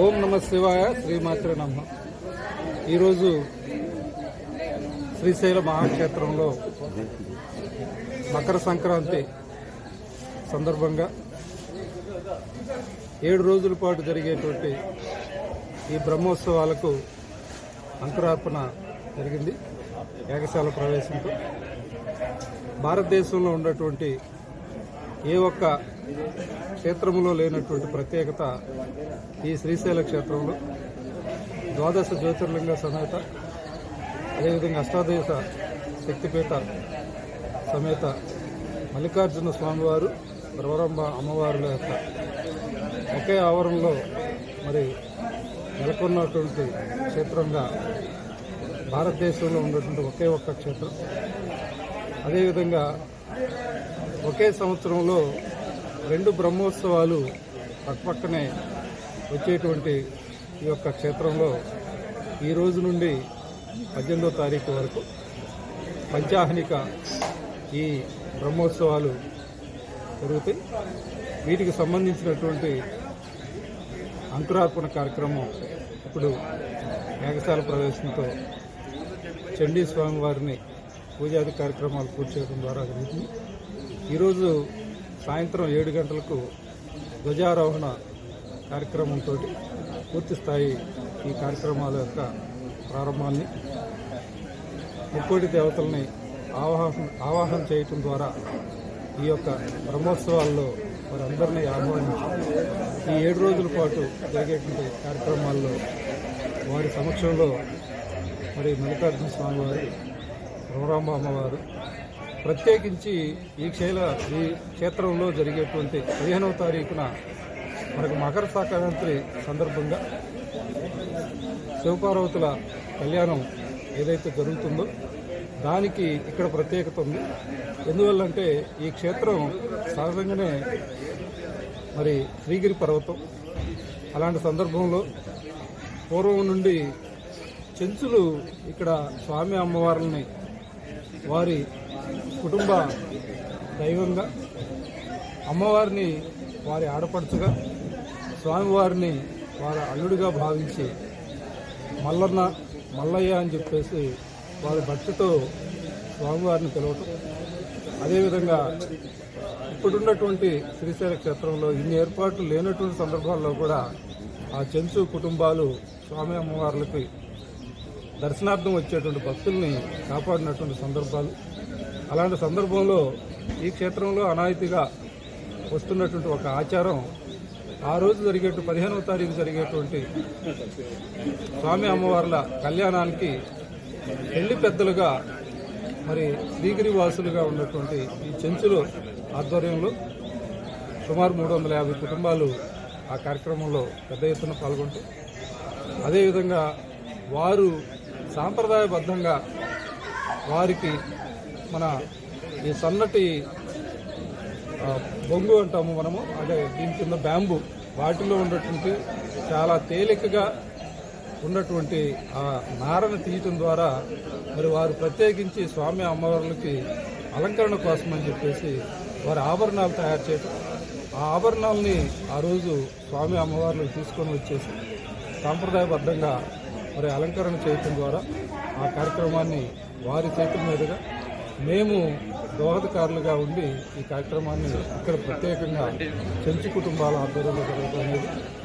ఓం నమ శివాయ శ్రీమాత్రే నమ. ఈరోజు శ్రీశైల మహాక్షేత్రంలో మకర సంక్రాంతి సందర్భంగా ఏడు రోజుల పాటు జరిగేటువంటి ఈ బ్రహ్మోత్సవాలకు అంకురార్పణ జరిగింది. యాగశాల ప్రవేశంతో. భారతదేశంలో ఉన్నటువంటి ఏ ఒక్క క్షేత్రంలో లేనటువంటి ప్రత్యేకత ఈ శ్రీశైల క్షేత్రంలో. ద్వాదశ జ్యోతిర్లింగ సమేత అదేవిధంగా అష్టాదశ శక్తిపీఠ సమేత మల్లికార్జున స్వామివారు బ్రవరంబ అమ్మవారుల యొక్క ఒకే ఆవరణలో మరి నెలకొన్నటువంటి క్షేత్రంగా భారతదేశంలో ఉన్నటువంటి ఒకే ఒక్క క్షేత్రం. అదేవిధంగా ఒకే సంవత్సరంలో రెండు బ్రహ్మోత్సవాలు పక్కపక్కనే వచ్చేటువంటి ఈ యొక్క క్షేత్రంలో ఈ రోజు నుండి పద్దెనిమిదో తారీఖు వరకు పంచాహనిక ఈ బ్రహ్మోత్సవాలు జరుగుతాయి. వీటికి సంబంధించినటువంటి అంకురార్పణ కార్యక్రమం ఇప్పుడు మేఘశాల ప్రవేశంతో చండీ స్వామివారిని పూజాది కార్యక్రమాలు పూర్తి చేయడం ద్వారా జరుగుతుంది. ఈరోజు సాయంత్రం ఏడు గంటలకు ధ్వజారోహణ కార్యక్రమంతో పూర్తి స్థాయి ఈ కార్యక్రమాల యొక్క ప్రారంభాన్ని ముక్కోటి దేవతల్ని ఆవాహన ఆవాహన చేయటం ద్వారా ఈ యొక్క బ్రహ్మోత్సవాల్లో వారందరినీ ఆహ్వానించి ఈ ఏడు రోజుల పాటు జరిగేటువంటి కార్యక్రమాల్లో వారి సమక్షంలో మరి మల్లికార్జున స్వామివారు రఘురాంబ అమ్మవారు ప్రత్యేకించి ఈ క్షేల ఈ క్షేత్రంలో జరిగేటువంటి పదిహేనవ తారీఖున మనకు మకర సంక్రాంతి సందర్భంగా శివపార్వతుల కళ్యాణం ఏదైతే జరుగుతుందో దానికి ఇక్కడ ప్రత్యేకత ఉంది. ఎందువల్లంటే ఈ క్షేత్రం సహజంగానే మరి శ్రీగిరి పర్వతం. అలాంటి సందర్భంలో పూర్వం నుండి చెంచులు ఇక్కడ స్వామి అమ్మవారిని వారి కుటుంబ దైవంగా అమ్మవారిని వారి ఆడపడుచుగా స్వామివారిని వారి అల్లుడిగా భావించి మల్లన్న మల్లయ్య అని చెప్పేసి వారి భక్తితో స్వామివారిని పిలవటం. అదేవిధంగా ఇప్పుడున్నటువంటి శ్రీశైల క్షేత్రంలో ఇన్ని ఏర్పాట్లు లేనటువంటి సందర్భాల్లో కూడా ఆ చెంచు కుటుంబాలు స్వామి అమ్మవార్లకి దర్శనార్థం వచ్చేటువంటి భక్తుల్ని కాపాడినటువంటి సందర్భాలు. అలాంటి సందర్భంలో ఈ క్షేత్రంలో అనాయితీగా వస్తున్నటువంటి ఒక ఆచారం ఆ రోజు జరిగేటు పదిహేనవ తారీఖు జరిగేటువంటి స్వామి అమ్మవార్ల కళ్యాణానికి పెళ్ళి పెద్దలుగా మరి శ్రీగిరి వాసులుగా ఉన్నటువంటి ఈ చెంచులు ఆధ్వర్యంలో సుమారు మూడు వందల యాభై కుటుంబాలు ఆ కార్యక్రమంలో పెద్ద ఎత్తున పాల్గొంటూ అదేవిధంగా వారు సాంప్రదాయబద్ధంగా వారికి మన ఈ సన్నటి బొంగు అంటాము మనము. అంటే దీని కింద బ్యాంబు. వాటిలో ఉన్నటువంటి చాలా తేలికగా ఉన్నటువంటి ఆ నారను తీయటం ద్వారా మరి వారు ప్రత్యేకించి స్వామి అమ్మవార్లకి అలంకరణ కోసం అని చెప్పేసి వారి ఆభరణాలు తయారు చేయటం. ఆ ఆభరణాలని ఆ రోజు స్వామి అమ్మవార్లకు తీసుకొని వచ్చేసి సాంప్రదాయబద్ధంగా మరి అలంకరణ చేయటం ద్వారా ఆ కార్యక్రమాన్ని వారి చేతుల మీదుగా మేము దోహదకారులుగా ఉండి ఈ కార్యక్రమాన్ని ఇక్కడ ప్రత్యేకంగా చెంచు కుటుంబాల ఆధ్వర్యంలో జరుగుతుంది